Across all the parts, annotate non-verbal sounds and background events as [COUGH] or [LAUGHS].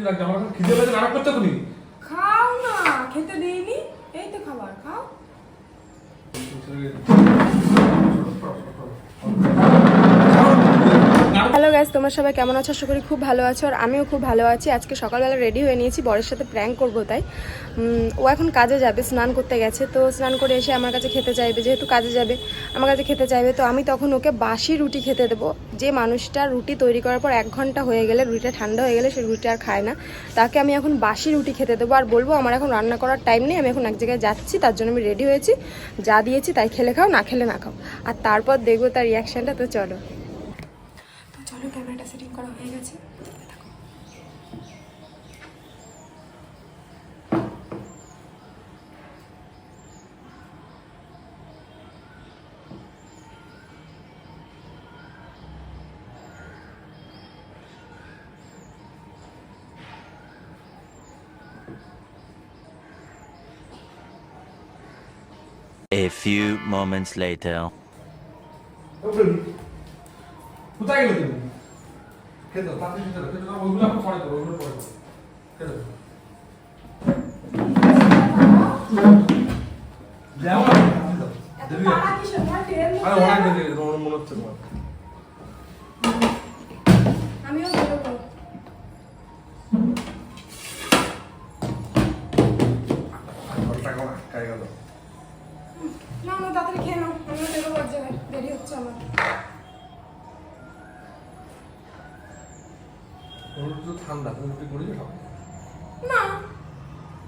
খুশি লাগছে আমার এখন খিদে পেয়েছে নাটক করছ তুমি খাও না খেতে দিইনি এই তো খাবার খাও হ্যালো গাইস তোমার সবাই কেমন আছো? আশা করি খুব ভালো আছো আর আমিও খুব ভালো আছি। আজকে সকালবেলা রেডি হয়ে নিয়েছি, বরের সাথে প্র্যাঙ্ক করব তাই। ও এখন কাজে যাবে, স্নান করতে গেছে, তো স্নান করে এসে আমার কাছে খেতে চাইবে, যেহেতু কাজে যাবে, আমার কাছে খেতে চাইবে, তো আমি তখন ওকে বাসি রুটি খেতে দেবো। যে মানুষটা রুটি তৈরি করার পর এক ঘণ্টা হয়ে গেলে, রুটিটা ঠান্ডা হয়ে গেলে সে রুটি আর খায় না, তাকে আমি এখন বাসি রুটি খেতে দেবো। আর বলব, আমার এখন রান্না করার টাইম নেই, আমি এখন এক জায়গায় যাচ্ছি, তার জন্য আমি রেডি হয়েছি। যা দিয়েছি তাই খেলে খাও, না খেলে না খাও। আর তারপর দেখব তার রিয়াকশানটা তো চলো। তো চলো ক্যামেরাটা সেটিং করা হয়ে গেছে A few moments later. কোথায় গেলে তুমি খেতে তাড়াতাড়ি খেতে খেতে ওইগুলো এখন পরে করো, ওইগুলো পরে করো। খেতে। আরে অনেক দেরি তোমার মনে হচ্ছে তোমার। আমিও তো ঠান্ডা, তুমি রুটি করিয়ে খাও। না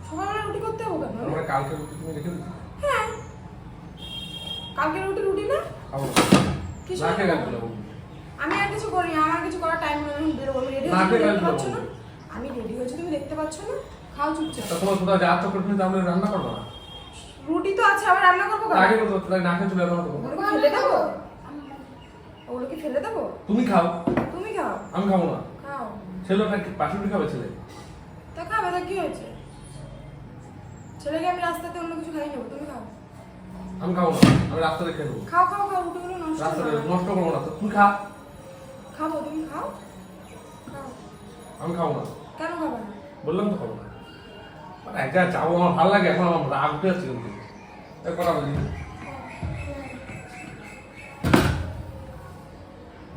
সকালবেলা রুটি করতে হবে কেন? আমরা কালকে রুটি তুমি রেখে দিচ্ছি। হ্যাঁ। কালকে রুটি রুটি না? খাব। কিসের না। আমি আর কিছু করি আমার কিছু করার টাইম নেই আমি বেরোবো। আমি রেডি তুমি দেখতে পাচ্ছ না? আমি রেডি হয়েছি তুমি দেখতে পাচ্ছ না? খাও চুপচাপ। তা তোমার কোথাও যাওয়ার চক্কর তুমি তাহলে রান্না করব না? রুটি তো আছে আবার রান্না করব কেন? আগে বলতো তাহলে না খেয়ে চলে যাব তো। ফেলে দেবো? ওগুলো কি ফেলে দেবো? তুমি খাও। তুমি খাও। আমি খাব না। ছেলে ওটা পাশে রুটি খাবে ছেলে? তা খাবে তা কি হয়েছে? ছেলেকে আমি রাস্তাতে অন্য কিছু খাই নেব তুমি খাও। আমি খাব না আমি রাস্তা দেখে নেব। খাও খাও খাও রুটিগুলো নষ্ট রাস্তা নষ্ট করব না তুমি খা। খাব তুমি খাও। আমি খাব না। কেন খাবে না? বললাম তো খাব না। মানে এক জায়গায় যাব আমার ভালো লাগে এখন আমার রাগ উঠে যাচ্ছে কিন্তু। কথা বলি।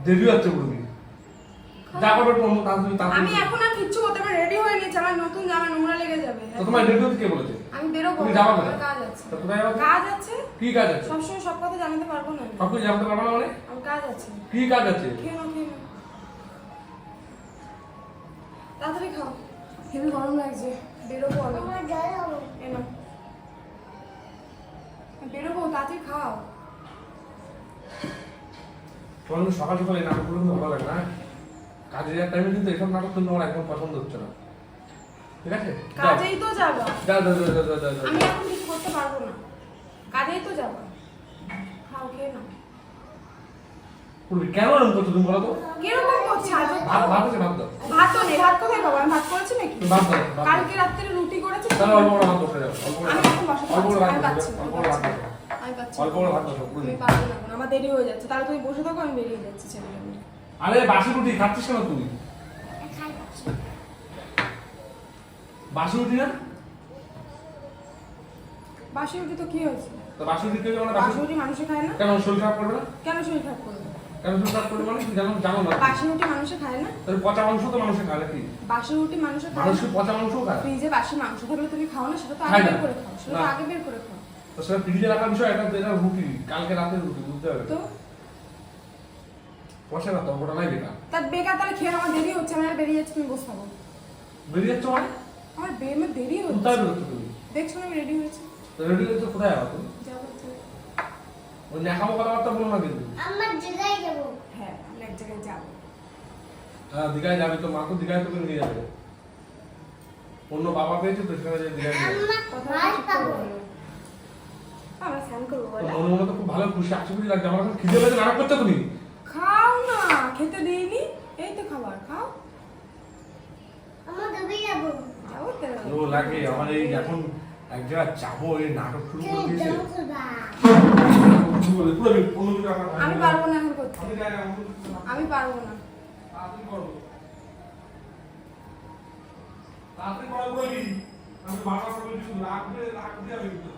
দেরি হচ্ছে বুড়ি। যা করবে অন্য তাড়াতাড়ি আমি এখন আর কিচ্ছু করতে পারি রেডি হয়ে নিয়েছি আমার নতুন জামা নোংরা লেগে যাবে। তো তোমার রেডি হতে কে বলেছে? আমি তুমি যাবা আমার কাজ আছে। তো কোথায় যাবে? কাজ আছে? কি কাজ আছে? সবসময় সব কথা জানাতে পারব না সব কিছু জানতে পারব না মানে? আমার কাজ আছে। কি কাজ আছে? খেয়ে নাও তাড়াতাড়ি খাও। হেবি গরম লাগছে। বেরোবো আমি। এ নাও। বেরোবো তাড়াতাড়ি খাও। তোমার সকাল সকাল এই নাটকগুলো কিন্তু ভালো লাগে না? কাজের টাইমে কিন্তু এসব নাটক কিন্তু আমার একদম পছন্দ হচ্ছে না। ঠিক আছে? কাজেই তো যাব। আমি এখন কিছু করতে পারব না। কাজেই তো যাব। খাও খেয়ে নাও। পূর্বী, কেন এরকম করছ তুমি বলো তো? কীরকম করছে আজ? ভাত ভাত আছে ভাত দাও। ভাত তো নেই ভাত কোথায় আমি ভাত করেছি নাকি? ভাত দাও কালকে রাত্রে রুটি করেছি। তাহলে অল্প করে ভাত বসে যাও অল্প করে আমি এখন বসাতে অল্প করে ভাত না, আমি বসে পাচ্ছি যাও, না, অল্প করে ভাত বসো আমি পাচ্ছি না। আমি পাচ্ছি অল্প করে ভাত না। আমি পারব না আমার দেরি হয়ে যাচ্ছে। তাহলে তুমি বসে থাকো আমি বেরিয়ে যাচ্ছি নিয়ে। আরে বাসি রুটি খাচ্ছিস কেন তুই? বাসি রুটি না? বাসি রুটি তো কি হয়েছে? তো বাসি রুটি কেউ না বাসি বাসি রুটি মানুষে খায় না? কেন শরীর খারাপ করবে না? কেন শরীর খারাপ করবে? কেন শরীর খারাপ করবে মানে জানো জানো না? বাসি রুটি মানুষে খায় না? তাহলে পচা মাংস তো মানুষে খায় নাকি? বাসি রুটি মানুষে খায় মানুষ না? কি পচা খায়। ফ্রিজে বাসি মাংস থাকলে তুমি খাও না সেটা তো আগে বের করে খাও সেটা তো আগে বের করে খাও। তো সেটা ফ্রিজে রাখার বিষয় এটা এটা রুটি। কালকে রাতের রুটি বুঝতে হবে তো পয়সা না তো ওটা নাই বেকার। তার বেকার তাহলে খেয়ে আমার দেরি হচ্ছে আমি আর বেরিয়ে যাচ্ছি তুমি বসে থাকো। বেরিয়ে যাচ্ছ মানে? আমার বে আমার দেরি হচ্ছে। কোথায় বেরোচ্ছ তুমি? দেখছ আমি রেডি হয়েছি। রেডি হচ্ছে কোথায় যাব তুমি? যাব ওই ন্যাকামো কথাবার্তা বলো না কিন্তু। আমার জেলায় যাব। হ্যাঁ আমি এক জায়গায় যাব। হ্যাঁ দীঘায় যাবে তো মা তো দীঘায় তোকে নিয়ে যাবে। অন্য বাবা পেয়েছে তো সেখানে যে দীঘায় যাবে। করে। আমরা স্নান করব মনে মনে তো খুব ভালো খুশি আশা খুশি লাগছে। আমার এখন খিদে পেয়েছে নাটক করছ তুমি? খাও না খেতে দিইনি। এই তো খাবার খাও। আমার ডুবে যাব। যাব তো। ও লাগে আমার এই এখন এক জায়গায় যাব এই নাটক শুরু করে দিয়েছে। শুরু করে দিয়েছে। পুরো আমি। পারব না এখন করতে। আমি পারব না। তাড়াতাড়ি করো। তাড়াতাড়ি করা বলি আমি বারবার করে কিছু রাখবে রাখবে আমি কিন্তু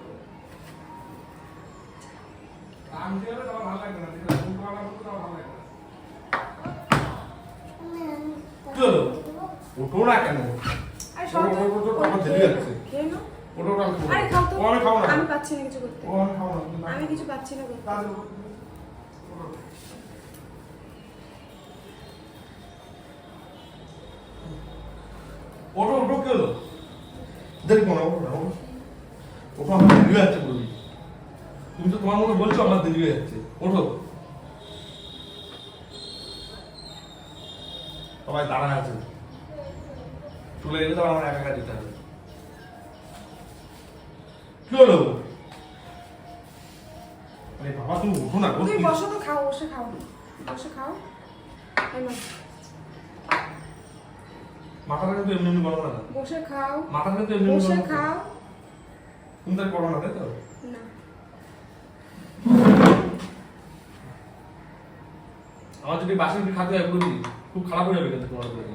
রাম দিয়ে হবে তোমার ভালো লাগবে না ঠিক আছে ফোন করা করতে তোমার ভালো লাগবে না কি হলো না কেন? আমি পাচ্ছি না কিছু করতে। আমি কিছু পাচ্ছি না করতে। কি হলো ওঠো আমার দেরি হয়ে যাচ্ছে বলি তুমি তো তোমার মতো বলছো আমার দেরি হয়ে যাচ্ছে। ওঠো। সবাই দাঁড়ায় আছে। চলে গেলে তো আমার একা একা যেতে হবে। কি হলো? আরে বাবা তুমি ওঠো না তুমি বসো তো খাও বসে খাও। বসে খাও। মাথাটা কিন্তু এমনি এমনি বলো না। বসে খাও। মাথাটা কিন্তু এমনি বসে খাও। তুমি তাই করো না তাই তো? না। আমার যদি বাসি রুটি খাতে হয় বলি খুব খারাপ হয়ে যাবে কিন্তু তোমার উপরে।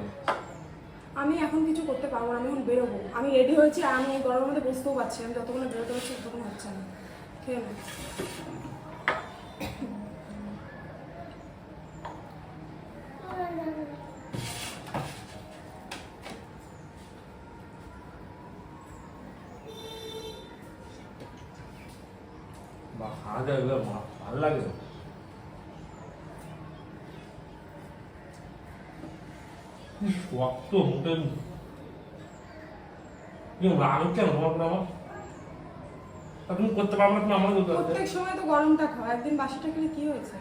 আমি এখন কিছু করতে পারব না আমি এখন বেরোবো। আমি রেডি হয়েছি আর আমি এই গরমের মধ্যে বসতেও পারছি আমি যতক্ষণ না বেরোতে পারছি ততক্ষণ হচ্ছে না। খেয়ে নাও। বা খাওয়া মা- ভালো লাগে কি শক্ত না আমার তুমি করতে পারবে না তুমি আমার করতে প্রত্যেক সময় তো গরমটা খাও একদিন বাসিটা খেলে কি হয়েছে?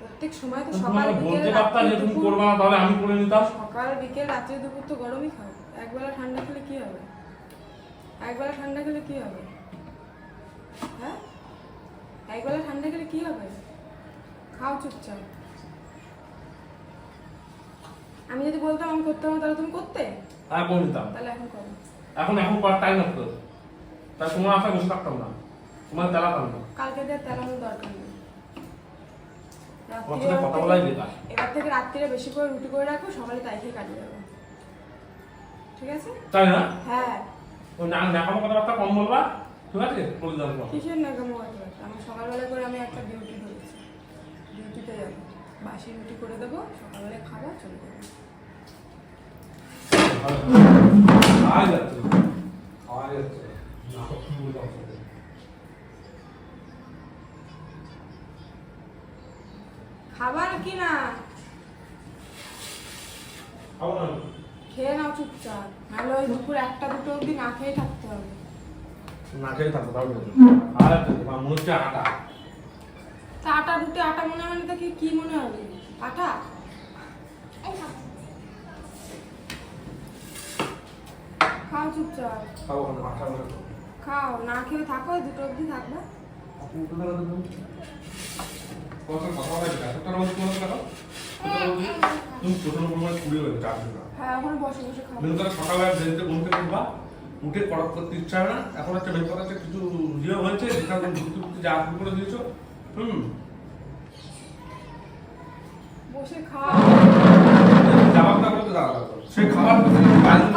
প্রত্যেক সময় তো সকাল বিকেল বলতে পারতা যে তুমি করবে না তাহলে আমি করে নিতাম। সকাল বিকেল রাত্রি দুপুর তো গরমই খাও একবেলা ঠান্ডা খেলে কি হবে? একবেলা ঠান্ডা খেলে কি হবে? হ্যাঁ? একবেলা ঠান্ডা খেলে কি হবে? খাও চুপচাপ। আমি যদি বলতাম আমি করতে হবে তাহলে তুমি করতে? হ্যাঁ বলতাম তাহলে এখন করো। এখন এখন করার টাইম তো তাই তোমার আশায় বসে থাকতাম না। তোমার তেলাতাম না। কালকে দিয়ে তেলানোর দরকার নেই। কথা বলাই বেকার। এবার থেকে রাত্রিরে বেশি করে রুটি করে রাখো সকালে তাই খেয়ে কাটিয়ে দেবো। ঠিক আছে? তাই না? হ্যাঁ। ওই না নাকামো কথাবার্তা কম বলবা? ঠিক আছে? বলে দাও। কিসের নাগামো কথা আমার সকালবেলা করে আমি একটা ডিউটি যাব বাসি রুটি করে দেবো সকালবেলা খাব চলে যাব। খাবার কি না। খেয়ে নাও চুপচাপ নাহলে ওই দুপুর একটা দুটো অবধি না খেয়ে থাকতে হবে না খেয়ে থাকো তাও বলছি। আর একটা জিনিস, আমার মনে হচ্ছে আটা তা আটা রুটি আটা মনে হয় না তাকে কি মনে হবে আটা? খাও। চুপচাপ। খাও না খেয়ে থাকো দুটো অবধি থাকবে। উঠে দিন হ্যাঁ কড়ক করতে ইচ্ছা হয় না। এখন একটা কথা হচ্ছে কিছু ইয়ে হয়েছে যা করে দিয়েছ। হুম। বসে না করতে খাবার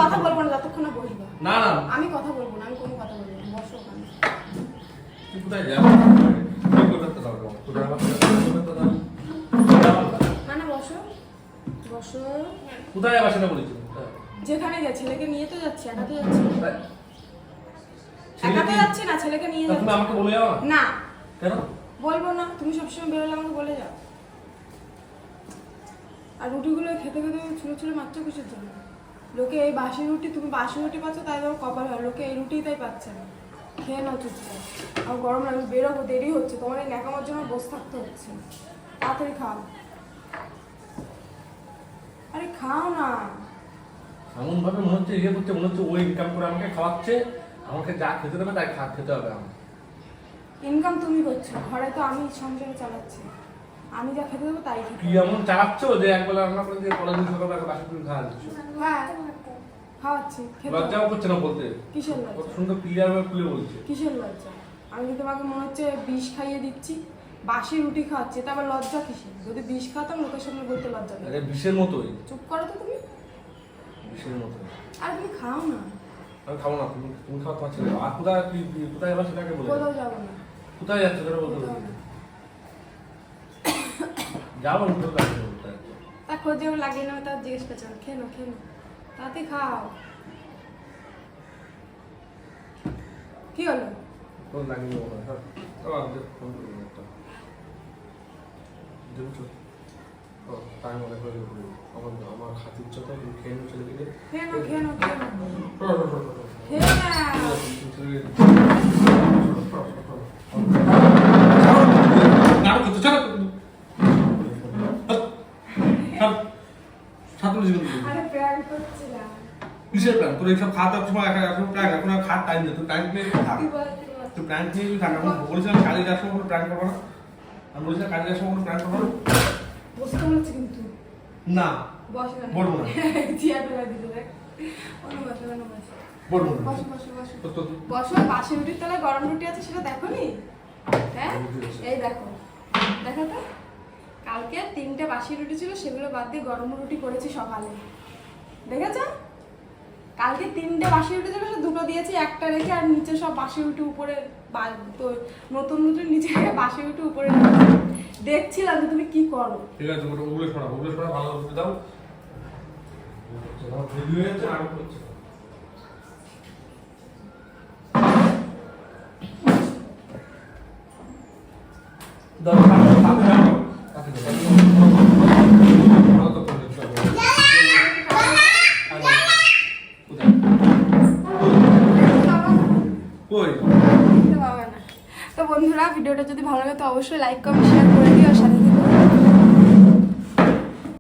কথা বলব না যতক্ষণ না বসবো। না না। আমি কথা বলব না আমি কোনো কথা বলব না বসো ওখানে। তুই কোথায় যাব? কি করতে দাও কোথায় যাব? কোথায় দাও না না বসো। বসো। কোথায় যাবা সেটা বলেছি যেখানে যা ছেলেকে নিয়ে তো যাচ্ছি একা তো যাচ্ছি না। একা তো যাচ্ছি না ছেলেকে নিয়ে তুমি যাচ্ছি। আমাকে বলে যাও না। কেন? বলব না তুমি সবসময় বেরোলে আমাকে বলে যাও। আর রুটিগুলো খেতে খেতে ছোটো ছোটো মারছ কিসের জন্য। লোকে এই বাসি রুটি তুমি বাসি রুটি পাচ্ছ তাই তোমার কপাল হয় লোকে এই রুটি তাই পাচ্ছে না। খেয়ে নাও চুপচাপ। আমার গরম লাগে বেরোবো দেরি হচ্ছে। তোমার এই ন্যাকামার জন্য বসে থাকতে হচ্ছে। তাড়াতাড়ি খাও। আরে খাও না। এমন ভাবে মনে হচ্ছে ইয়ে করছে মনে হচ্ছে ওই ইনকাম করে আমাকে খাওয়াচ্ছে। আমাকে যা খেতে দেবে তাই খা খেতে হবে আমার ইনকাম তুমি করছ। ঘরে তো আমি সংসারে চালাচ্ছি। আমি যা খেতে দেবো তাই কি এমন চালাচ্ছ যে একবেলা রান্না করে দিয়ে পরের দিন সকালবেলা বাসি তুমি খাওয়া দিচ্ছ হ্যাঁ খাওয়াচ্ছি লজ্জাও করছে না বলতে? কিসের কত লজ্জা সুন্দর ক্লিয়ার ভাবে খুলে বলছে। কিসের লজ্জা? আমি কি তোমাকে মনে হচ্ছে বিষ খাইয়ে দিচ্ছি? বাসি রুটি খাওয়াচ্ছি এটা আবার লজ্জা কিসের? যদি বিষ খাওয়াতাম লোকের সামনে বলতে লজ্জা আরে বিষের মতোই। চুপ করো তো তুমি। বিষের মতো আর তুমি খাও না। আমি খাব না তুমি তুমি খাও তোমার ছেলে। আর কোথায় কোথায় যাবা সেটাকে বলে? কোথাও যাব না। কোথায় যাচ্ছে? সেটা বলতে কোথাও হবে না। যাব না তা জিজ্ঞেস করছে খেয়ে নো তাতে খাও। কি হলো? তোর না হ্যাঁ আমাদের ফোন করব একটা। দেখছ ও তাই মনে করে আমার আমার খাতির তুমি খেয়ে নিও দিকে খেয়ে নো খেয়ে নো খেয়ে নো খেয়ে নাও নাটক করছ ছাড়ো ছাত্র জীবন আরে প্র্যাঙ্ক করছিলাম কিসের প্ল্যান তোর এইসব খাওয়া দাওয়ার সময় এখন এখন প্ল্যান এখন আর খাওয়ার টাইম নেই। তুই টাইম নিয়ে থাক। তুই প্ল্যান নিয়ে থাক আমি বলেছিলাম কাজে যাওয়ার সময় কোনো প্ল্যান করব না। আমি বলেছিলাম কাজে যাওয়ার সময় কোনো প্ল্যান করব না। বসতে বলেছি কিন্তু। না। বস না। বলব না। [LAUGHS] চেয়ার ফেলা দিতে দেখ। বসো বসো। বলব না। বসো বসো বসো। তো তো বসো বাসি রুটির তলায় গরম রুটি আছে সেটা দেখো নি হ্যাঁ এই দেখো। দেখো তো। কালকে তিনটে বাসি রুটি ছিল সেগুলো বাদ দিয়ে গরম রুটি করেছি সকালে। দেখেছ? কালকে তিনটে বাসি রুটি ছিল দুটো দিয়েছি একটা রেখে আর নিচে সব বাসি রুটি উপরে নতুন নতুন নিচে বাসি রুটি উপরে দেখছিলাম যে তুমি কি করো। ঠিক আছে ওটা ওগুলো শোনা ওগুলো শোনা ভালো করে দাও। আমার ভিডিওটা যদি ভালো লাগে তো অবশ্যই লাইক কমেন্ট শেয়ার করে দিও। সাথে